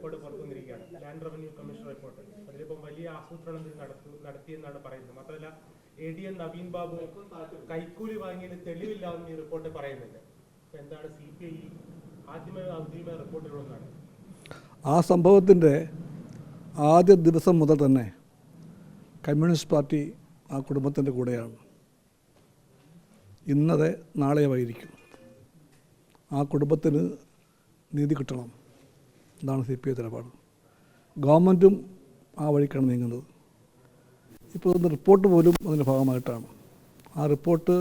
Report പുറത്തു വന്നിരിക്കുകയാണ് land revenue commission report അതിലിപ്പം വലിയ ആസൂത്രണം നടത്തു നടത്തിയെന്നാണ് പറയുന്നത്. മാത്രമല്ല A D M Naveen Babu കൈക്കൂലി വാങ്ങിയതിന് തെളിവില്ലാന്ന് ഈ റിപ്പോർട്ട് പറയുന്നുണ്ട്. അപ്പൊ എന്താണ് സി പി ഐ ആദ്യമേ ഔദ്യോഗിക റിപ്പോർട്ടുകളൊന്നാണ് ആ സംഭവത്തിന്റെ ആദ്യ ദിവസം മുതൽ തന്നെ കമ്മ്യൂണിസ്റ്റ് പാർട്ടി ആ കുടുംബത്തിന്റെ കൂടെയാണ്. ഇന്നതെ നാളെയായിരിക്കും. ആ കുടുംബത്തിന് നീതി കിട്ടണം. ഇതാണ് സി പി ഐ നിലപാട്. ഗവൺമെന്റും ആ വഴിക്കാണ് നീങ്ങുന്നത്. ഇപ്പോൾ ഒന്ന് റിപ്പോർട്ട് പോലും അതിന്റെ ഭാഗമായിട്ടാണ്. ആ റിപ്പോർട്ട്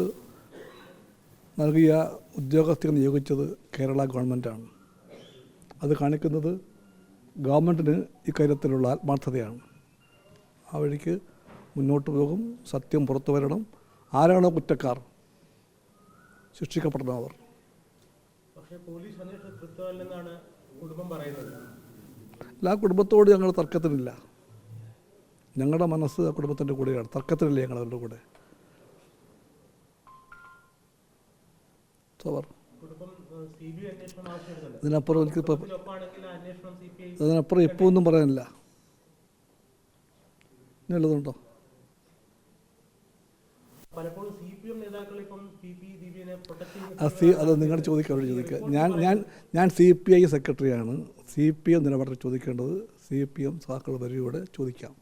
നൽകിയ ഉദ്യോഗസ്ഥരെ നിയോഗിച്ചത് കേരള ഗവൺമെന്റാണ് അത് കാണിക്കുന്നത് ഗവൺമെന്റിന് ഇക്കാര്യത്തിലുള്ള ആത്മാർത്ഥതയാണ്. ആ വഴിക്ക് മുന്നോട്ട് പോകും സത്യം പുറത്തു വരണം. ആരാണോ കുറ്റക്കാർ? ശിക്ഷിക്കപ്പെടണം അവർ. അല്ല ആ കുടുംബത്തോട് ഞങ്ങൾ തർക്കത്തിനില്ല. ഞങ്ങളുടെ മനസ്സ് ആ കുടുംബത്തിന്റെ കൂടെയാണ്. തർക്കത്തിനില്ല ഞങ്ങൾ അവരുടെ കൂടെ. സോവർ ഇതിനപ്പുറം എനിക്കിപ്പോൾ അതിനപ്പുറം ഇപ്പോൾ ഒന്നും പറയാനില്ല. ഇനി ഉള്ളതുണ്ടോ? പലപ്പോഴും സി അത് നിങ്ങൾ ചോദിക്കുക അവരോട് ചോദിക്കുക ഞാൻ ഞാൻ ഞാൻ സി പി ഐ സെക്രട്ടറിയാണ് സി പി എം നിലപാടിൽ ചോദിക്കേണ്ടത് സി പി എം സാക്കൾ വരിയോടെ ചോദിക്കാം.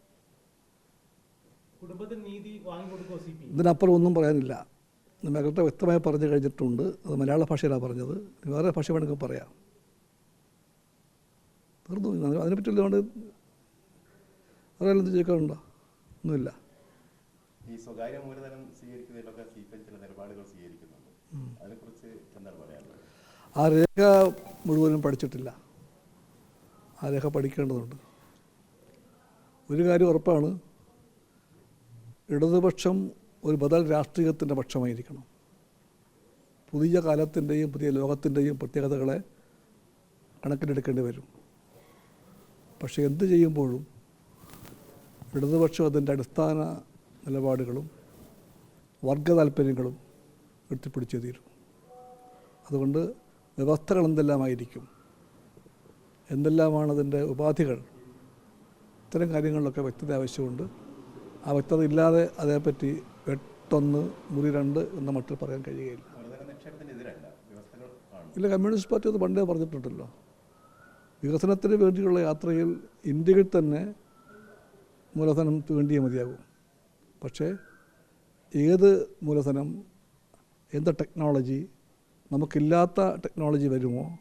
ഇതിനപ്പുറം ഒന്നും പറയാനില്ല. നേരത്തെ വ്യക്തമായി പറഞ്ഞു കഴിഞ്ഞിട്ടുണ്ട്. അത് മലയാള ഭാഷയിലാണ് പറഞ്ഞത്. വേറെ ഭാഷ വേണമെങ്കിൽ പറയാം. തീർന്നു. അതിനെ- അതിനെപ്പറ്റി അതുകൊണ്ട് വേറെ എന്ത് ചോദിക്കാറുണ്ടോ ഒന്നുമില്ല. ഈ സ്വകാര്യ മൂലധനം സ്വീകരിക്കുന്നതിലൊക്കെ സി പി എം ചില നിലപാടുകൾ സ്വീകരിക്കുന്നുണ്ട്. അതിനെക്കുറിച്ച് എന്താണ് പറയാനുള്ളത്? ആ രേഖ മുഴുവനും പഠിച്ചിട്ടില്ല. ആ രേഖ പഠിക്കേണ്ടതുണ്ട്. ഒരു കാര്യം ഉറപ്പാണ്. ഇടതുപക്ഷം ഒരു ബദൽ രാഷ്ട്രീയത്തിന്റെ പക്ഷമായിരിക്കണം. പുതിയ കാലത്തിന്റെയും പുതിയ ലോകത്തിന്റെയും പ്രത്യേകതകളെ കണക്കിലെടുക്കേണ്ടി വരും. പക്ഷേ എന്ത് ചെയ്യുമ്പോഴും ഇടതുപക്ഷം അതിന്റെ അടിസ്ഥാന നിലപാടുകളും വർഗ താല്പര്യങ്ങളും എത്തിപ്പിടിച്ചേ തീരും. അതുകൊണ്ട് വ്യവസ്ഥകൾ എന്തെല്ലാമായിരിക്കും? എന്തെല്ലാമാണ് അതിന്റെ ഉപാധികൾ? ഇത്തരം കാര്യങ്ങളിലൊക്കെ വ്യക്തത ആവശ്യമുണ്ട്. ആ വ്യക്തത ഇല്ലാതെ അതേപ്പറ്റി എട്ടൊന്ന് മുറി രണ്ട് എന്ന മട്ടിൽ പറയാൻ കഴിയുകയില്ല. ഇല്ല കമ്മ്യൂണിസ്റ്റ് പാർട്ടി അത് പണ്ടേ പറഞ്ഞിട്ടുണ്ടല്ലോ. വികസനത്തിന് വേണ്ടിയുള്ള യാത്രയിൽ ഇന്ത്യയിൽ തന്നെ മൂലധനം വേണ്ടിയേ മതിയാകും. പക്ഷേ ഏത് മൂലധനം എന്ത് ടെക്നോളജി നമുക്കില്ലാത്ത ടെക്നോളജി വരുമോ?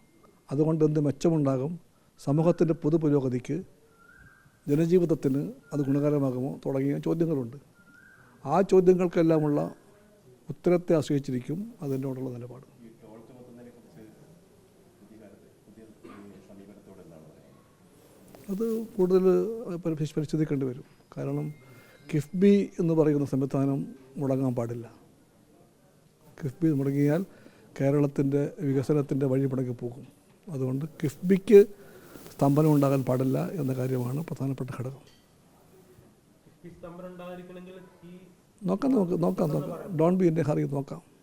അതുകൊണ്ട് എന്ത് മെച്ചമുണ്ടാകും? സമൂഹത്തിന്റെ പൊതു പുരോഗതിക്ക് ജനജീവിതത്തിന് അത് ഗുണകരമാകുമോ? തുടങ്ങിയ ചോദ്യങ്ങളുണ്ട്. ആ ചോദ്യങ്ങൾക്കെല്ലാമുള്ള ഉത്തരത്തെ ആശ്രയിച്ചിരിക്കും അതിനോടുള്ള നിലപാട്. അത് കൂടുതൽ പരി- പരിശോധിക്കേണ്ടി വരും. കാരണം കിഫ്ബി എന്ന് പറയുന്ന സംവിധാനം മുടങ്ങാൻ പാടില്ല. കിഫ്ബി മുടങ്ങിയാൽ കേരളത്തിന്റെ വികസനത്തിന്റെ വഴി മുടങ്ങി പോകും. അതുകൊണ്ട് കിഫ്ബിക്ക് സ്തംഭനം ഉണ്ടാകാൻ പാടില്ല എന്ന കാര്യമാണ് പ്രധാനപ്പെട്ട ഘടകം. നോക്കാം നമുക്ക് നോക്കാം നോക്കാം. ഡോൺ ബി എന്റെ ഹറി നോക്കാം.